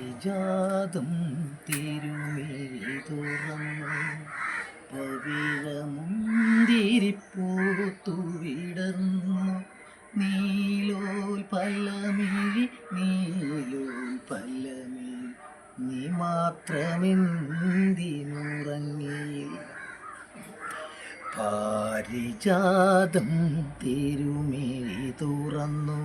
പാരിജാതം തിരുമിഴി തുറന്നു പവിഴമുന്തിരിപ്പൂത്തു നീലോൽ പല്ലമിഴി നീലോൽ പല്ലമിഴി. നീ മാത്രമെന്തിനുറങ്ങിയില്ല പാരിജാതം തിരുമിഴി തുറന്നു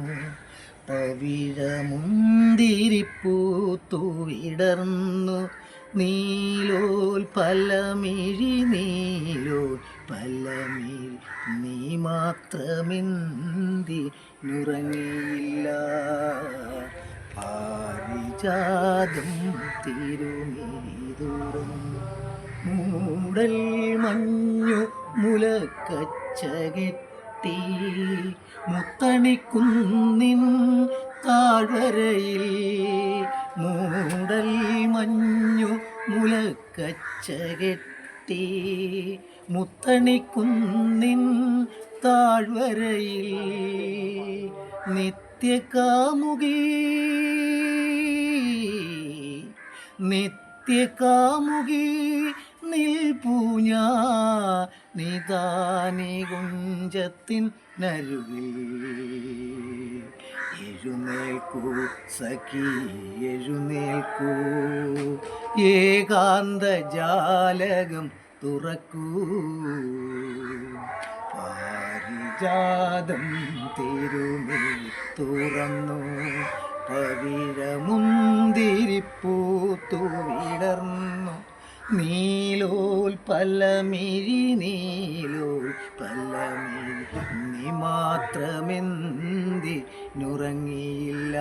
പവിഴമുന്തിരിപ്പൂത്തു വിടർന്നു നീലോൽ പലമിഴി നീലോൽ പലമിഴി നീ മാത്രമെന്തി നുറങ്ങിയില്ല. പാരിജാതം തിരുമീതുറും മൂടൽ മഞ്ഞു മുലക്കച്ചകെട്ടി മുത്തണിക്കുന്നിൻ താഴരയിൽ മൂടൽ മഞ്ഞു മുലക്കച്ചകെട്ടി മുത്തണിക്കുന്നിൻ താഴ്വരയിൽ നിത്യകാമുകി നിത്യകാമുകി നിൽപ്പൂഞ്ഞ നിതാനി കുഞ്ചത്തിൻ നരുവിൽ എഴുന്നേൽക്കൂ സഖി എഴുന്നേൽക്കൂ. ഏകാന്ത ജാലകം തുറക്കൂ. പാരിജാതം തിരുമിഴി തുറന്നു. പവിഴമുന്തിരിപ്പൂത്തു വിടർന്നു നീലോൽ പല്ലമിഴി നീലോൽ പല്ലമിഴി നീ മാത്രമെന്തി നുറങ്ങിയില്ല.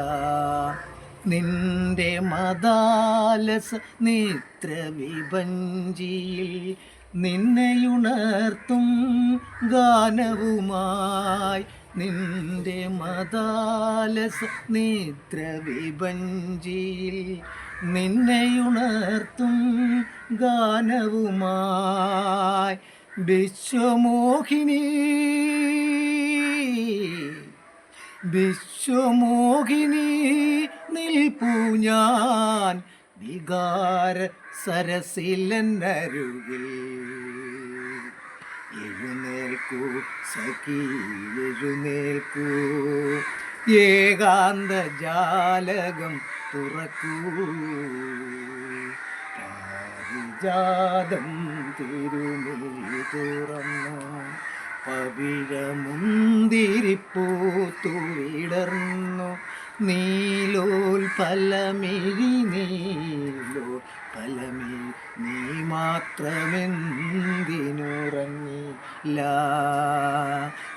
നിന്റെ മതാലസ നേത്ര വിഭഞ്ചിയിൽ നിന്നെയുണർത്തും ഗാനവുമായി. നിന്റെ മതാലസ നേത്ര വിഭഞ്ചിയിൽ നിന്നെയുണർത്തും ഗാനവുമായി വിശ്വമോഹിനി വിശ്വമോഹിനി നിൽപ്പൂ ഞാൻ വികാര സരസിലന്നരുകിൽ എഴുന്നേൽക്കൂ സഖി എഴുന്നേൽക്കൂ. ഏകാന്ത ജാലകം തുറക്കൂ. പാരിജാതം തിരുമേ തുറന്നു. പവിഴമുന്തിരിപ്പൂത്തു വിടർന്നു നീലോൽ പലമിഴി നീലോ പലമി നീ മാത്രമെന്തിനുറങ്ങില്ല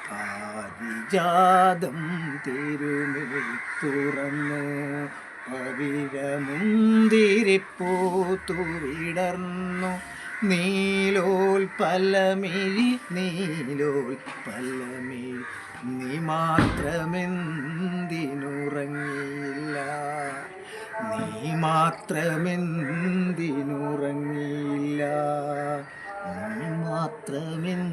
പാരിജാതം തിരുമേ തുറന്ന്. പവിഴമുന്തിരിപ്പൂത്തു വിടർന്നു നീലോൽ പലമിഴി നീലോൽ പലമിഴി. നീ മാത്രമെന്തിനുറങ്ങിയില്ല? നീ മാത്രമെന്തിനുറങ്ങിയില്ല? നീ മാത്രമെന്തിനുറങ്ങിയില്ല?